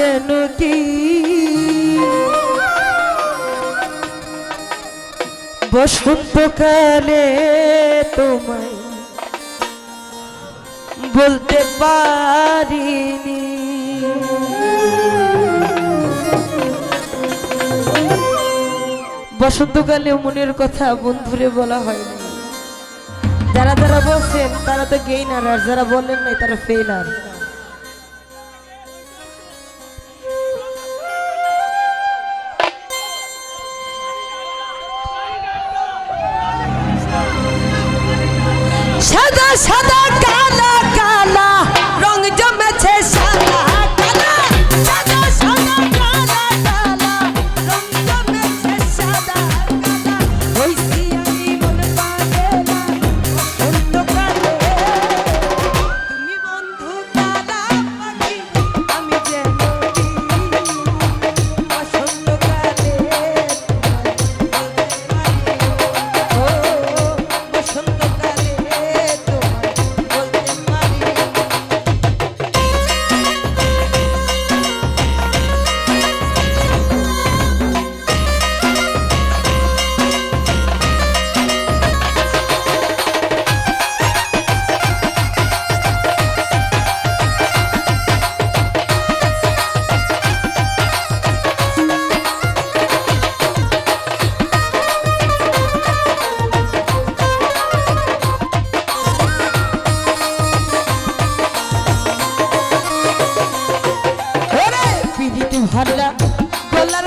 যেন কি? বসন্তকালে তোমায় বলতে পারিনি। বসন্তকালে মনের কথা বন্ধুরে বলা হয়নি। যারা যারা বলছেন, তারা তো গেইনার আর, যারা বলেন নাই, তারা ফেইনার সাদা ঝাড়া গোলার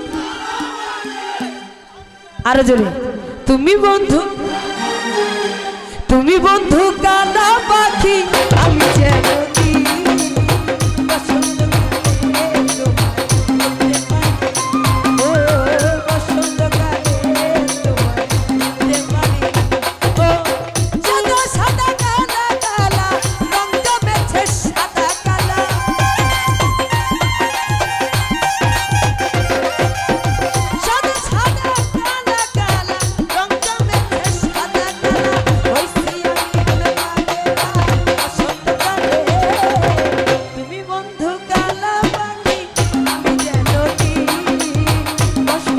আরও জোরে। তুমি বন্ধু তুমি বন্ধু কাদা পাখি।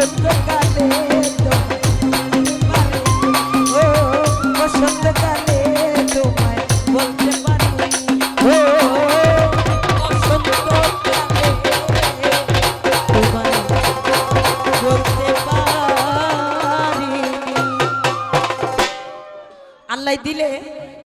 করে